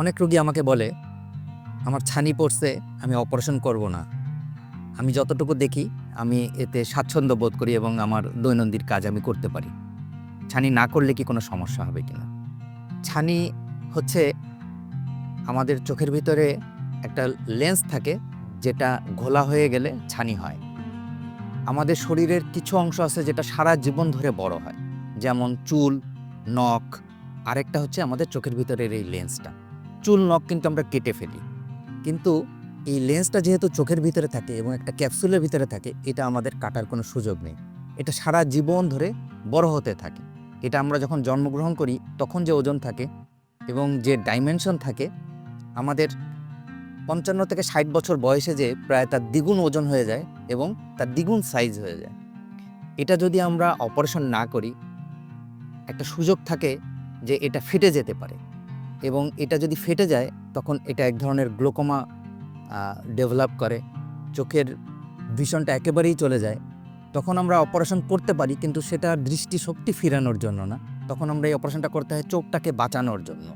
অনেক রোগী আমাকে বলে, আমার ছানি পড়ছে, আমি অপারেশন করব না। আমি যতটুকু দেখি, আমি এতে স্বাচ্ছন্দ্য বোধ করি এবং আমার দৈনন্দিন কাজ আমি করতে পারি। ছানি না করলে কি কোনো সমস্যা হবে কিনা ছানি হচ্ছে আমাদের চোখের ভিতরে একটা লেন্স থাকে, যেটা ঘোলা হয়ে গেলে ছানি হয়। আমাদের শরীরের কিছু অংশ আছে যেটা সারা জীবন ধরে বড় হয়, যেমন চুল, নখ, আরেকটা হচ্ছে আমাদের চোখের ভিতরের এই লেন্সটা। চুল নখ কিন্তু আমরা কেটে ফেলি। কিন্তু এই লেন্সটা যেহেতু চোখের ভিতরে থাকে এবং একটা ক্যাপসুলের ভিতরে থাকে, এটা আমাদের কাটার কোনো সুযোগ নেই। এটা সারা জীবন ধরে বড় হতে থাকে। এটা আমরা যখন জন্মগ্রহণ করি, তখন যে ওজন থাকে এবং যে ডাইমেনশন থাকে, আমাদের পঞ্চান্ন থেকে ষাট বছর বয়সে যে প্রায় তার দ্বিগুণ ওজন হয়ে যায় এবং তার দ্বিগুণ সাইজ হয়ে যায়। এটা যদি আমরা অপারেশন না করি, একটা সুযোগ থাকে যে এটা ফেটে যেতে পারে। এবং এটা যদি ফেটে যায়, তখন এটা এক ধরনের গ্লোকোমা ডেভেলপ করে। চোখের ভিশনটা একেবারেই চলে যায়। তখন আমরা অপারেশন করতে পারি, কিন্তু সেটা দৃষ্টিশক্তি ফিরানোর জন্য না। তখন আমরা এই অপারেশনটা করতে হয় চোখটাকে বাঁচানোর জন্য।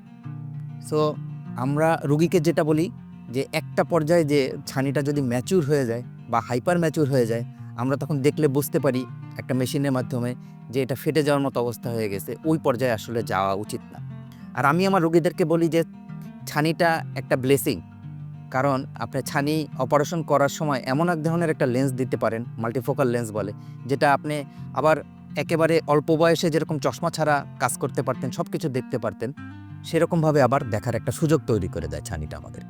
সো আমরা রুগীকে যেটা বলি যে, একটা পর্যায়ে যে ছানিটা যদি ম্যাচুর হয়ে যায় বা হাইপার ম্যাচুর হয়ে যায়, আমরা তখন দেখলে বুঝতে পারি একটা মেশিনের মাধ্যমে যে এটা ফেটে যাওয়ার মতো অবস্থা হয়ে গেছে। ওই পর্যায়ে আসলে যাওয়া উচিত না। আর আমি আমার রোগীদেরকে বলি যে, ছানিটা একটা ব্লেসিং কারণ আপনি ছানি অপারেশন করার সময় এমন এক ধরনের একটা লেন্স দিতে পারেন মাল্টিফোকাল লেন্স বলে, যেটা আপনি আবার একেবারে অল্প বয়সে যেরকম চশমা ছাড়া কাজ করতে পারতেন সব কিছু দেখতে পারতেন, সেরকমভাবে আবার দেখার একটা সুযোগ তৈরি করে দেয় ছানিটা আমাদের।